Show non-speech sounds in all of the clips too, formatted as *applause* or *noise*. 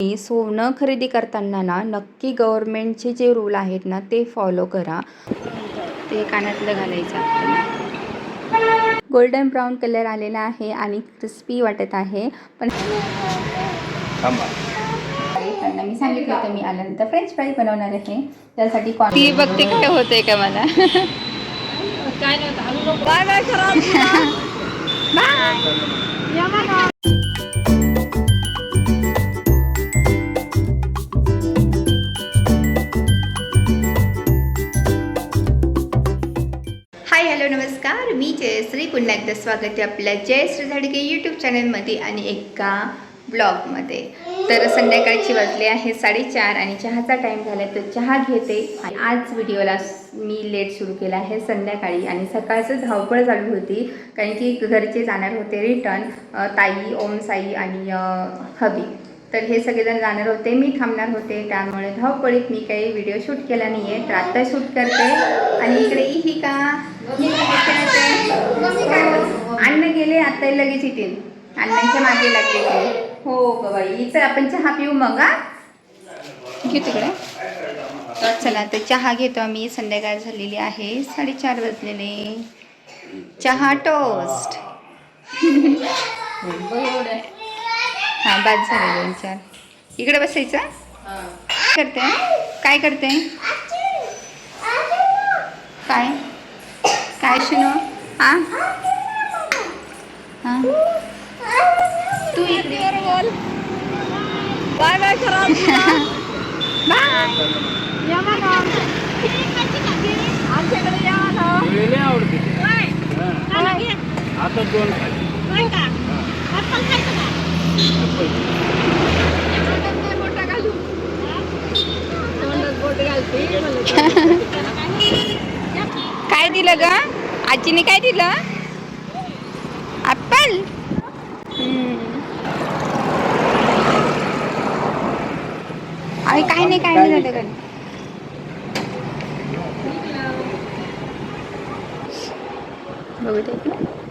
आणि सोनं खरेदी करताना ना नक्की गव्हर्मेंटचे जे रूल आहेत ना ते फॉलो करा. ते कानातलं घालायचं आपल्याला गोल्डन ब्राऊन कलर आलेला आहे आणि क्रिस्पी वाटत आहे. पण थांबा. त्यांना मी सांगितलं होतं मी आल्यानंतर फ्रेंच फ्राईज बनवणार आहे. त्यासाठी ती बघते काय होतंय का मला? बाय नमस्कार मी जयश्री. पुन्हा एकदा स्वागत आहे आपल्या जयश्री झाडके यूट्यूब चॅनलमध्ये आणि एका ब्लॉगमध्ये तर संध्याकाळची वाजले आहे साडेचार आणि चहाचा टाईम झाला तर चहा घेते. आणि आज व्हिडिओला मी लेट सुरू केला आहे संध्याकाळी आणि सकाळचं धावपळ चालू होती कारण की घरचे जाणार होते रिटर्न ताई ओम साई आणि हबी. तर हे सगळेजण जाणार होते मी थांबणार होते त्यामुळे धावपळीत मी काही व्हिडिओ शूट केला नाही आहे तर आत्ता शूट करते. आणि इकडे ही का. अण्णा गेले आता लगेच येतील. अण्णांच्या मागे लागले ते. हो बाई. चल आपण चहा पिऊ मग हा? घेऊ तिकडे. तर चला तर चहा घेतो आम्ही. संध्याकाळ झालेली आहे. साडेचार वाजलेले. चहा टोस्ट बाद झाले दोन चार. इकडे बसायचं? काय करते काय करते? काय? काय शुनो? हा हा तू इकडे बाय बाय करा *laughs* बाय. या आमच्याकडे या आवडते. हा. आता दोन काय दिलं ग? आजीने काय दिलं? ॲपल अरे काय नाही काय नाही झालं कधी बघू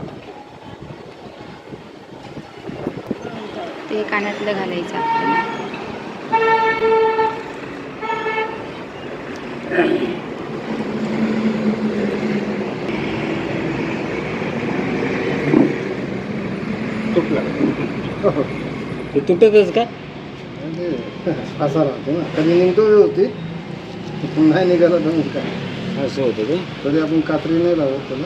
ते कानातलं घालायचं आपल्याला तुटला. ते तुटतच का? असा राहतो ना. कधी निघतो व्यवस्थित पुन्हा निघाला तर मग काय? असं होतं का? तरी आपण कात्री नाही लावत त्याला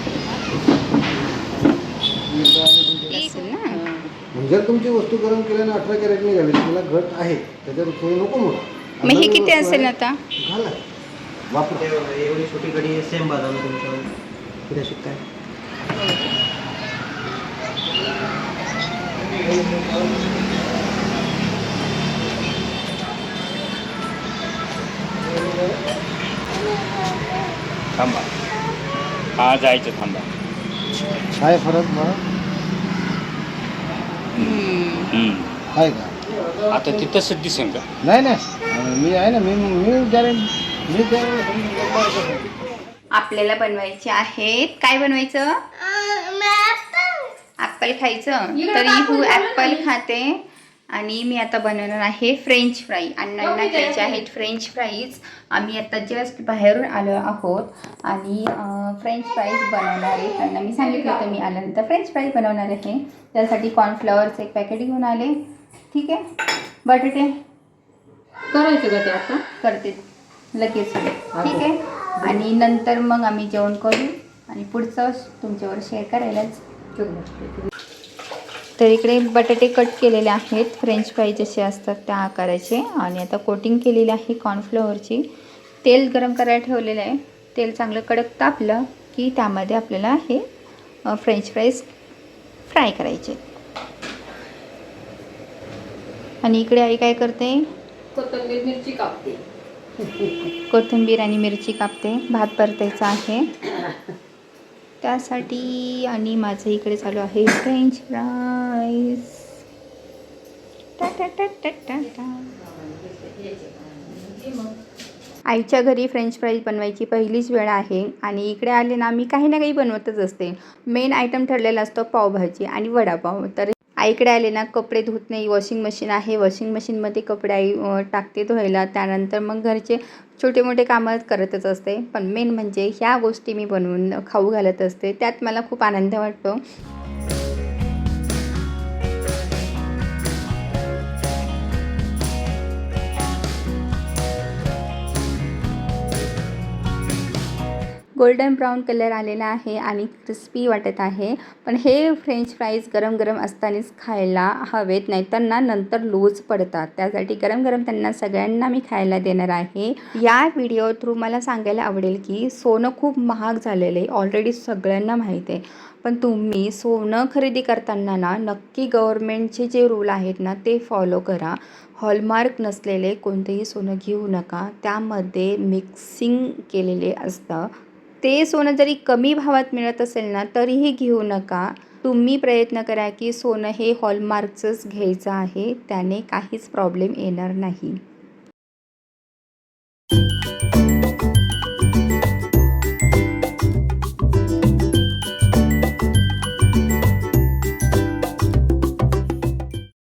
जर तुमची वस्तू गरम केल्याने अठरा कॅरेट निघाली त्याला घट आहे त्याच्यावर सोय नको म्हणा मग हे किती असेल आता? घाला. वापरा. एवढी छोटी गडी सेम बदाम तुमचं किती शिकताय थांबा. हा जायचं थांबा. काय फरक बा हम्म. आहे का? आता ते तसंच दिसेल का? नाही नाही. मी आहे ना मी मी गॅरेंटी मी आपल्याला बनवायचे आहेत. काय बनवायचं? ॲपल खायचं. तर इहू ॲपल खाते. आणि मी आता बनवणार आहे फ्रेंच फ्राई अण्णांना खायचे आहेत फ्रेंच फ्राईज आम्ही आता जस्ट बाहेरून आलो आहोत. आणि फ्रेंच फ्राईज बनवणार आहे. त्यांना मी सांगितलं होतं मी आल्यानंतर फ्रेंच फ्राईज बनवणार आहे. त्यासाठी कॉर्नफ्लॉवरचं एक पॅकेट घेऊन आले. ठीक आहे? बटाटे? करायचं का ते आता? करते. लगेच. ठीक आहे? आणि नंतर मग आम्ही जेवण करू. आणि पुढचं तुमच्यावर शेअर करायलाच तर इकडे बटाटे कट केलेले आहेत. फ्रेंच फ्राई जसे असतात त्या आकाराचे. आणि आता कोटिंग केलेली आहे कॉर्नफ्लोअरची तेल गरम करायला ठेवलेलं आहे. तेल चांगलं कडक तापलं की त्यामध्ये आपल्याला हे फ्रेंच फ्राईज फ्राय करायचे. आणि इकडे आई काय करते? कोथिंबीर मिरची कापते. कोथिंबीर आणि मिरची कापते. भात परतायचा आहे. त्यासाठी आणि माझं इकडे चालू आहे फ्रेंच फ्राईज आईच्या घरी फ्रेंच फ्राईज बनवायची पहिलीच वेळ आहे. आणि इकडे आले ना मी काही ना काही बनवतच असते. मेन आयटम ठरलेला असतो पावभाजी आणि वडापाव. तर आईकडे आले ना कपडे धुत नाही वॉशिंग मशीन आहे वॉशिंग मशीनमध्ये कपडे आई टाकते धुवायला. त्यानंतर मग घरचे छोटे मोठे कामं करतच असते. पण मेन म्हणजे ह्या गोष्टी मी बनवून खाऊ घालत असते. त्यात मला खूप आनंद वाटतो. गोल्डन ब्राऊन कलर आलेला आहे आणि क्रिस्पी वाटत आहे. पण हे फ्रेंच फ्राईज गरम गरम असतानाच खायला हवेत नाही त्यांना नंतर लूज पडतात. त्यासाठी गरम गरम त्यांना सगळ्यांना मी खायला देणार आहे. या व्हिडिओ थ्रू मला सांगायला आवडेल की सोनं खूप महाग झालेलं आहे. ऑलरेडी सगळ्यांना माहीत आहे. पण तुम्ही सोनं खरेदी करताना ना नक्की गव्हर्मेंटचे जे रूल आहेत ना ते फॉलो करा. हॉलमार्क नसलेले कोणतेही सोनं घेऊ नका. त्यामध्ये मिक्सिंग केलेले असतं. ते सोनं जरी कमी भावात मिळत असेल ना तरीही घेऊ नका. तुम्ही प्रयत्न करा की सोनं हे हॉलमार्कचंच घ्यायचं आहे त्याने काहीच प्रॉब्लेम येणार नाही.